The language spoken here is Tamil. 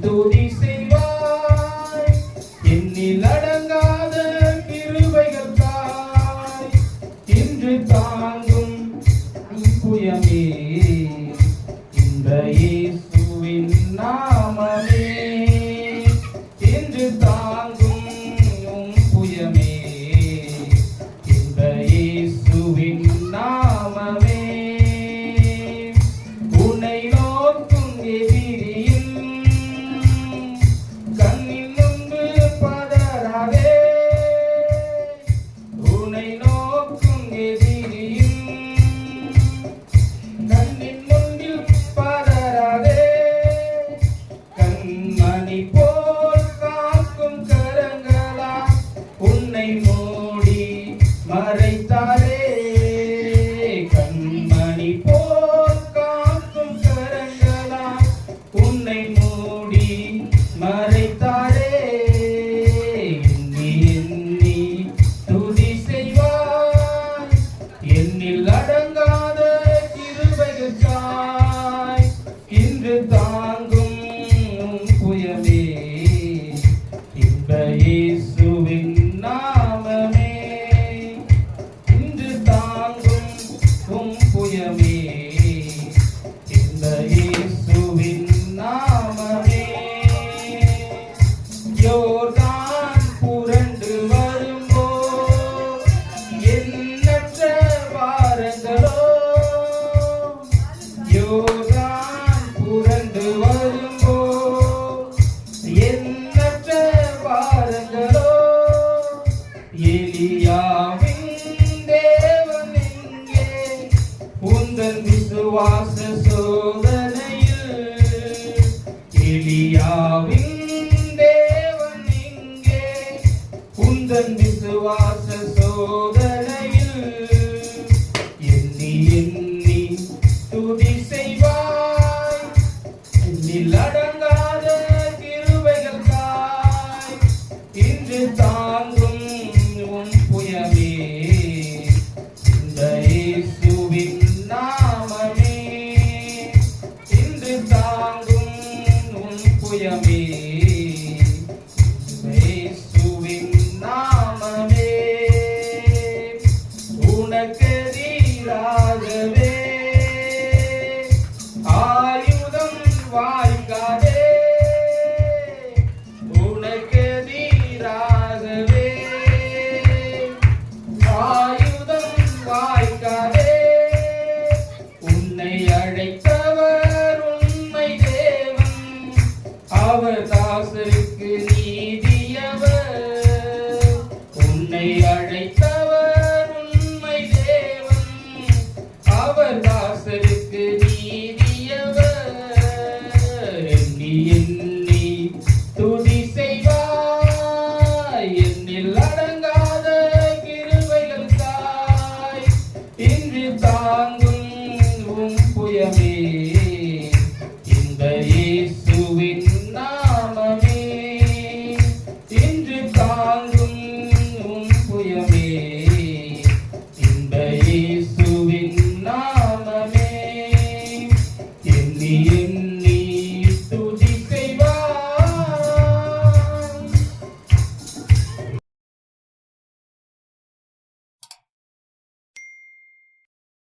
துதி செய்வாய். என்னில் அடங்காத கிருபைகள் தாய். இன்று தாங்கும் புயமே. மணி போல் காக்கும் கரங்களா உன்னை மூடி மறைத்தாரே. கண்மணி போல் காக்கும் கரங்களா உன்னை மூடி மறை தூயமே இந்த இயேசுவின் நாமமே. யோர்தான் புரண்டு வரும்போ எண்ணற்ற புரண்டு வரும்போ என் and bendito haces, oh Good luck.